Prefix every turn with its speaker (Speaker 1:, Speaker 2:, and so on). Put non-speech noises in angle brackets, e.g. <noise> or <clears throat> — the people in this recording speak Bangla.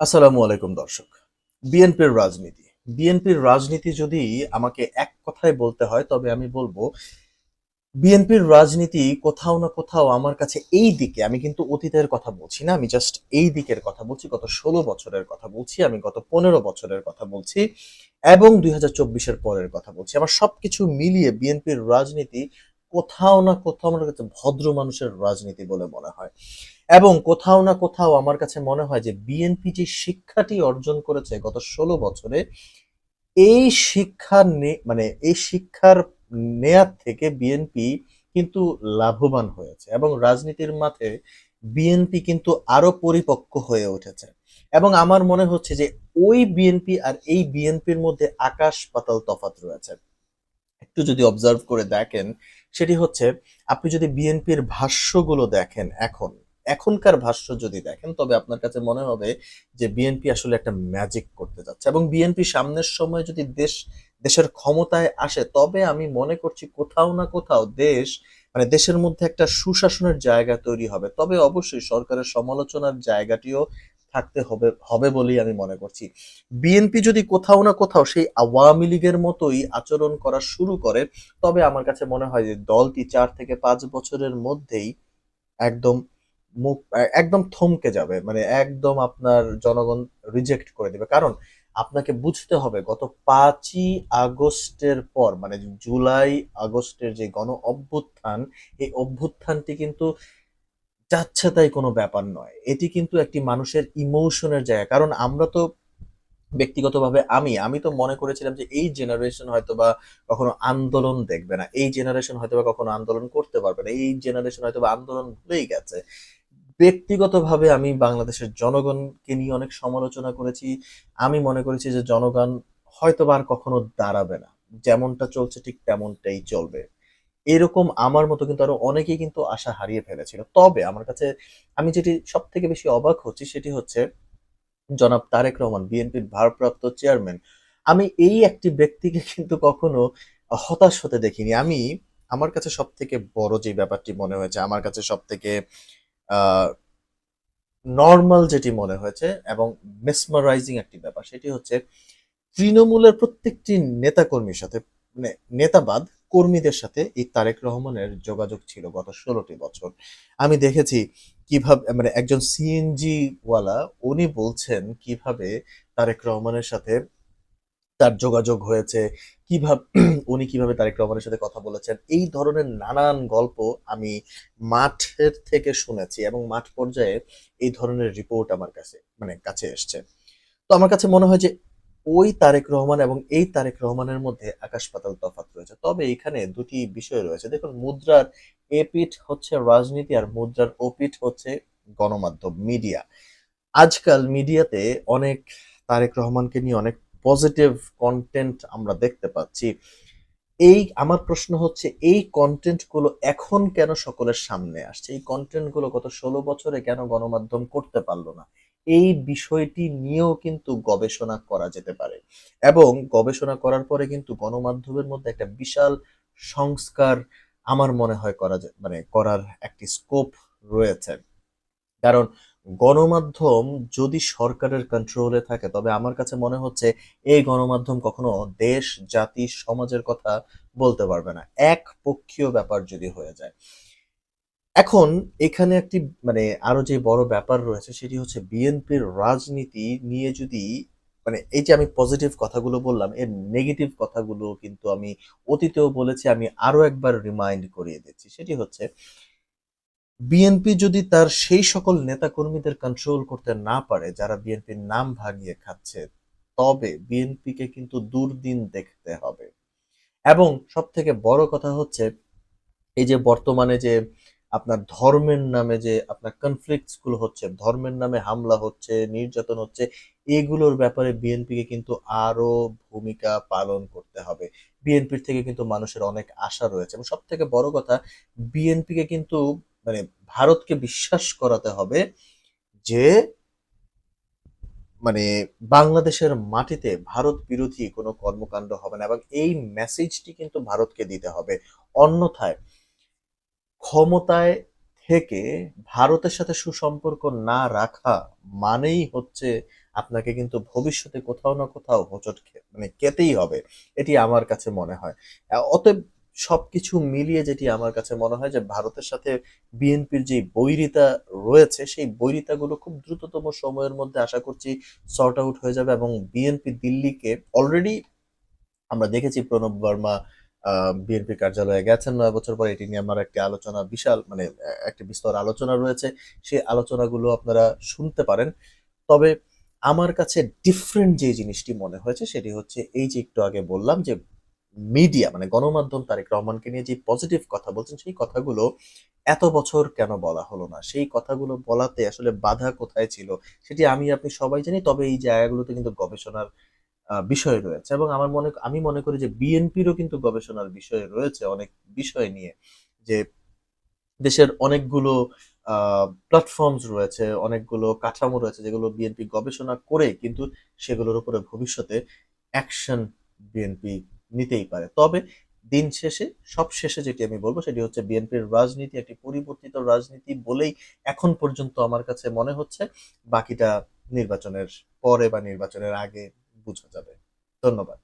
Speaker 1: আসসালামু আলাইকুম, দর্শক। বিএনপির রাজনীতি। বিএনপির রাজনীতি যদি আমাকে এক কথায় বলতে হয়, তবে আমি বলব, বিএনপির রাজনীতি কোথাও না কোথাও আমার কাছে এই দিকে, আমি কিন্তু অতীতের কথা বলছি না, আমি জাস্ট এই দিকের কথা বলছি, গত ষোলো বছরের কথা বলছি, আমি গত পনেরো বছরের কথা বলছি, এবং দুই হাজার পরের কথা বলছি। আমার সবকিছু মিলিয়ে বিএনপির রাজনীতি কোথাও না কোথাও আমার কাছে ভদ্র মানুষের রাজনীতি বলে মনে হয়। এবং কোথাও না কোথাও আমার কাছে মনে হয় যে বিএনপি যে শিক্ষাটি অর্জন করেছে গত ষোলো বছরে, এই শিক্ষা মানে এই শিক্ষার নেয়ার থেকে বিএনপি কিন্তু লাভবান হয়েছে এবং রাজনীতির মাঠে বিএনপি কিন্তু আরও পরিপক্ক হয়ে উঠেছে। এবং আমার মনে হচ্ছে যে ওই বিএনপি আর এই বিএনপির মধ্যে আকাশ পাতাল তফাৎ রয়েছে। একটু যদি অবজার্ভ করে দেখেন সেটি হচ্ছে, আপনি যদি বিএনপির ভাষ্যগুলো দেখেন এখন, এখনকার ভাষ্য যদি দেখেন, তবে আপনার কাছে মনে হবে যে বিএনপি আসলে একটা ম্যাজিক করতে যাচ্ছে। এবং বিএনপি সামনের সময় যদি দেশ, দেশের ক্ষমতায় আসে, তবে আমি মনে করছি কোথাও না কোথাও দেশ মানে দেশের মধ্যে একটা সুশাসনের জায়গা তৈরি হবে। তবে অবশ্যই সরকারের সমালোচনার জায়গাটিও থাকতে হবে হবে বলেই আমি মনে করছি। বিএনপি যদি কোথাও না কোথাও সেই আওয়ামী লীগের মতোই আচরণ করা শুরু করে, তবে আমার কাছে মনে হয় যে দলটি চার থেকে পাঁচ বছরের মধ্যেই একদম মুখ, একদম থমকে যাবে মানে একদম আপনার জনগণ রিজেক্ট করে দিবে। কারণ আপনাকে বুঝতে হবে, গত পাঁচই আগস্টের পর মানে জুলাই আগস্টের যে গণ অভ্যুত্থান, এই অভ্যুত্থানটি কিন্তু যাচ্ছে তাই কোনো ব্যাপার নয়। এটি কিন্তু একটি মানুষের ইমোশনের জায়গা। কারণ আমরা তো ব্যক্তিগতভাবে আমি আমি তো মনে করেছিলাম যে এই জেনারেশন হয়তো বা কখনো আন্দোলন দেখবে না। এই জেনারেশন হয়তো বা কখনো আন্দোলন করতে পারবে না। এই জেনারেশন হয়তো বা আন্দোলন ভুলেই গেছে। ব্যক্তিগতভাবে আমি বাংলাদেশের জনগণকে নিয়ে অনেক সমালোচনা করেছি। আমি মনে করেছি যে জনগণ হয়তো বা আর কখনো দাঁড়াবে না। যেমনটা চলছে ঠিক তেমনটাই চলবে। এরকম আমার মতো কিন্তু আরও অনেকেই কিন্তু আশা হারিয়ে ফেলেছিল। তবে আমার কাছে আমি যেটি সব থেকে বেশি অবাক হচ্ছি সেটি হচ্ছে, জনাব তারেক রহমান, বিএনপির ভারপ্রাপ্ত চেয়ারম্যান। আমি এই একটি ব্যক্তিকে কিন্তু কখনো হতাশ হতে দেখিনি। আমি, আমার কাছে সব থেকে বড় যে ব্যাপারটি মনে হয়েছে, আমার কাছে সব থেকে নর্মাল যেটি মনে হয়েছে এবং মেসমারাইজিং একটি ব্যাপার, সেটি হচ্ছে তৃণমূলের প্রত্যেকটি নেতাকর্মীর সাথে মানে নেতাবাদ কর্মীদের সাথে এই তারেক রহমানের যোগাযোগ ছিল গত ষোলোটি বছর। আমি দেখেছি কীভাবে মানে একজন সিএনজি ওয়ালা উনি বলছেন কীভাবে তারেক রহমানের সাথে তার যোগাযোগ হয়েছে, কীভাবে, <clears throat> উনি কীভাবে তারেক রহমানের সাথে কথা বলেছেন, এই ধরনের নানান গল্প আমি মাঠের থেকে শুনেছি এবং মাঠ পর্যায়ে এই ধরনের রিপোর্ট আমার কাছে মানে কাছে এসছে। তো আমার কাছে মনে হয় যে ওই তারেক রহমান এবং এই তারেক রহমানের মধ্যে আকাশ পাতাল তফাৎ রয়েছে। তবে এখানে দুটি বিষয় রয়েছে। দেখুন, মুদ্রার এ হচ্ছে রাজনীতি আর মুদ্রার ও পিঠ হচ্ছে গণমাধ্যম, মিডিয়া। আজকাল মিডিয়াতে অনেক তারেক রহমানকে নিয়ে অনেক পজিটিভ কন্টেন্ট আমরা দেখতে পাচ্ছি। এই, আমার প্রশ্ন হচ্ছে, এই কন্টেন্টগুলো এখন কেন সকলের সামনে আসছে? এই কন্টেন্টগুলো গত ষোলো বছরে কেন গণমাধ্যম করতে পারল না? এই বিষয়টি নিয়েও কিন্তু গবেষণা করা যেতে পারে। এবং গবেষণা করার পরে কিন্তু গণমাধ্যমের মধ্যে একটা বিশাল সংস্কার আমার মনে হয় করা মানে করার একটি স্কোপ রয়েছে। কারণ গণমাধ্যম যদি সরকারের কন্ট্রোলে থাকে, তবে আমার কাছে মনে হচ্ছে এই গণমাধ্যম কখনো দেশ, জাতি, সমাজের কথা বলতে পারবে না। এক পক্ষীয় ব্যাপার যদি হয়ে যায়। এখন এখানে একটি মানে আরও যে বড় ব্যাপার রয়েছে সেটি হচ্ছে বিএনপির রাজনীতি নিয়ে যদি মানে এই যে আমি পজিটিভ কথাগুলো বললাম, এর নেগেটিভ কথাগুলো কিন্তু আমি অতীতেও বলেছি, আমি আরও একবার রিমাইন্ড করিয়ে দিচ্ছি। সেটি হচ্ছে, বিএনপি যদি তার সেই সকল নেতাকর্মীদের কন্ট্রোল করতে না পারে, যারা বিএনপির নাম ভাঙিয়ে খাচ্ছে, তবে বিএনপিকে কিন্তু দুর্দিন দেখতে হবে। এবং সব থেকে বড় কথা হচ্ছে, এই যে বর্তমানে যে আপনার ধর্মের নামে যে আপনার কনফ্লিক্টসগুলো হচ্ছে, ধর্মের নামে হামলা হচ্ছে, নির্যাতন হচ্ছে, এগুলোর ব্যাপারে বিএনপিকে কিন্তু আরও ভূমিকা পালন করতে হবে। বিএনপির থেকে কিন্তু মানুষের অনেক আশা রয়েছে। এবং সব থেকে বড় কথা বিএনপিকে কিন্তু মানে ভারতকে বিশ্বাস করাতে হবে যে মানে বাংলাদেশের মাটিতে ভারত বিরোধী কোনো কর্মকাণ্ড হবে না এবং এই মেসেজটি কিন্তু ভারতকে দিতে হবে। অন্যথায় ক্ষমতায় থেকে ভারতের সাথে সুসম্পর্ক না রাখা মানেই হচ্ছে আপনাকে কিন্তু ভবিষ্যতে কোথাও না কোথাও হোঁচট মানে খেতেই হবে। এটি আমার কাছে মনে হয়। অতএব সবকিছু মিলিয়ে যেটি আমার কাছে মনে হয় যে ভারতের সাথে বিএনপির যে বৈরিতা রয়েছে, সেই বৈরিতাগুলো খুব দ্রুততম সময়ের মধ্যে আশা করছি সর্ট আউট হয়ে যাবে এবং বিএনপি দিল্লিকে অলরেডি আমরা দেখেছি প্রণব বর্মা বিএনপি কার্যালয়ে গেছেন। নয় বছর পর এটি নিয়ে আমার একটি আলোচনা, বিশাল মানে একটি বিস্তর আলোচনা রয়েছে। সেই আলোচনাগুলো আপনারা শুনতে পারেন। তবে আমার কাছে ডিফারেন্ট যে জিনিসটি মনে হয়েছে, সেটি হচ্ছে এই যে একটু আগে বললাম যে মিডিয়া মানে গণমাধ্যম তারেক রহমানকে নিয়ে যে পজিটিভ কথা বলছেন, সেই কথাগুলো এত বছর কেন বলা হলো না? সেই কথাগুলো বলাতে আসলে বাধা কোথায় ছিল? সেটি আমি, আপনি সবাই জানি। তবে এই জায়গাগুলোতে কিন্তু গবেষণার বিষয় রয়েছে এবং আমার মনে, আমি মনে করি যে বিএনপিরও কিন্তু গবেষণার বিষয় রয়েছে অনেক বিষয় নিয়ে যে দেশের অনেকগুলো প্ল্যাটফর্মস রয়েছে, অনেকগুলো কাঠামো রয়েছে যেগুলো বিএনপি গবেষণা করে কিন্তু সেগুলোর উপরে ভবিষ্যতে অ্যাকশন বিএনপি নিতেই পারে। তবে দিন শেষে, সব শেষে যেটি আমি বলব সেটি হচ্ছে বিএনপির রাজনীতি একটি পরিবর্তিত রাজনীতি বলেই এখন পর্যন্ত আমার কাছে মনে হচ্ছে। বাকিটা নির্বাচনের পরে বা নির্বাচনের আগে বোঝা যাবে। ধন্যবাদ।